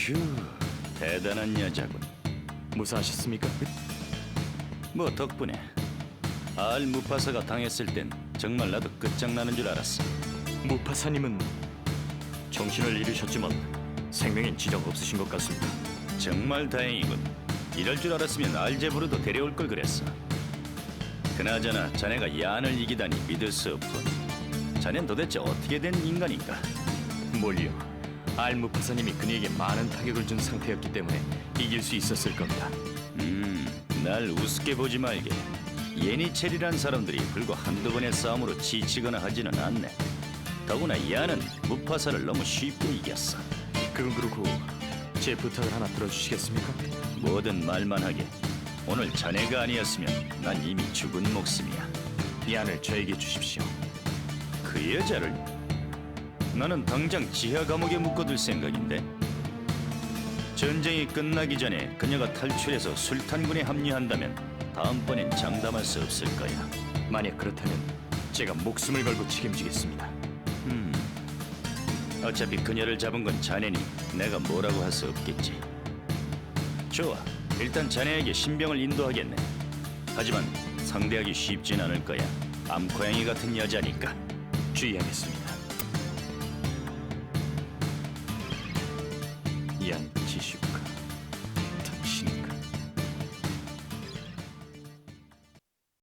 휴, 대단한 여자군. 무사하셨습니까? 뭐 덕분에 알 무파사가 당했을 땐 정말 나도 끝장나는 줄 알았어. 무파사님은 정신을 잃으셨지만 생명엔 지장 없으신 것 같습니다. 정말 다행이군. 이럴 줄 알았으면 알제브르도 데려올 걸 그랬어. 그나저나 자네가 야한을 이기다니 믿을 수 없군. 자넨 도대체 어떻게 된 인간인가? 뭘요? 알무파사님이 그녀에게 많은 타격을 준 상태였기 때문에 이길 수 있었을 겁니다. 음, 날 우습게 보지 말게. 예니첼이란 사람들이 불과 한두 번의 싸움으로 지치거나 하지는 않네. 더구나 야는 무파사를 너무 쉽게 이겼어. 그건 그렇고 제 부탁을 하나 들어주시겠습니까? 뭐든 말만 하게. 오늘 자네가 아니었으면 난 이미 죽은 목숨이야. 이 안을 저에게 주십시오. 그 여자를? 나는 당장 지하 감옥에 묶어둘 생각인데. 전쟁이 끝나기 전에 그녀가 탈출해서 술탄군에 합류한다면 다음번엔 장담할 수 없을 거야. 만약 그렇다면 제가 목숨을 걸고 책임지겠습니다. 음. 어차피 그녀를 잡은 건 자네니 내가 뭐라고 할 수 없겠지. 좋아. 일단 자네에게 신병을 인도하겠네. 하지만 상대하기 쉽진 않을 거야. 암고양이 같은 여자니까. 주의하겠습니다. 이안